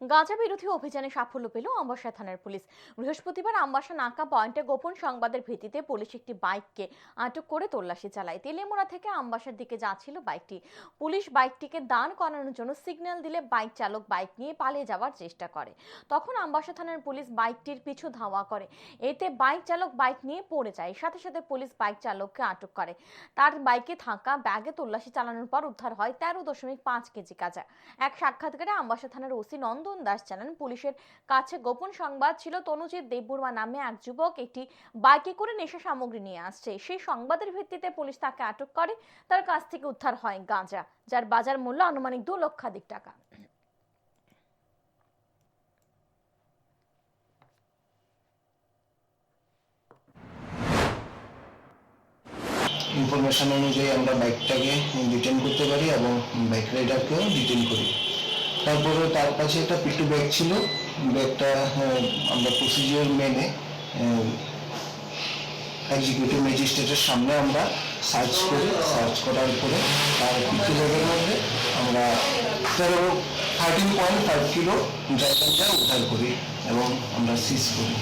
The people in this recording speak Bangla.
গাঁজা বিরোধী অভিযানে সাফল্য পেল আমবাসা থানার পুলিশ। বৃহস্পতিবার আমবাসা নাকা পয়েন্টে গোপন সংবাদের ভিত্তিতে পুলিশ একটি বাইককে আটক করে তল্লাশি চালায়। তেলেমোড়া থেকে আমবাসার দিকে যাচ্ছিল বাইকটি। পুলিশ বাইকটিকে দান করানোর জন্য সিগন্যাল দিলে বাইক চালক বাইক নিয়ে পালিয়ে যাওয়ার চেষ্টা করে। তখন আম্বাসা থানার পুলিশ বাইকটির পিছু ধাওয়া করে। এতে বাইক চালক বাইক নিয়ে পড়ে যায়। সাথে সাথে পুলিশ বাইক চালককে আটক করে। তার বাইকে থাকা ব্যাগে তল্লাশি চালানোর পর উদ্ধার হয় তেরো দশমিক পাঁচ কেজি গাঁজা এক সাক্ষাৎকারে আম্বাসা থানার ওসি নন্দন দাস জানান, পুলিশের কাছে গোপন সংবাদ ছিল তনুজিৎ দেববর্মা নামে এক যুবক একটি বাইকে করে নেশা সামগ্রী নিয়ে আসছে। সেই সংবাদের ভিত্তিতে পুলিশ তাকে আটক করে। তার কাছ থেকে উদ্ধার হয় গাঁজা, যার বাজার মূল্য আনুমানিক দু লক্ষাধিক টাকা। ইনফরমেশন অনুযায়ী আমরা বাইকটাকে ডিটেন করতে পারি এবং বাইক রাইডারকেও ডিটেন করি। তারপরে তার কাছে একটা পিটু ব্যাগ ছিল। ব্যাগটা আহ, আমরা প্রসিজিওর মেনে এক্সিকিউটিভ ম্যাজিস্ট্রেটের সামনে আমরা সার্চ করি। সার্চ করার পরে তার পিটু ব্যাগের মধ্যে আমরা তেরো থার্টিন পয়েন্ট ফাইভ কিলো ড্রাইভারটা উদ্ধার করি এবং আমরা সিজ করি।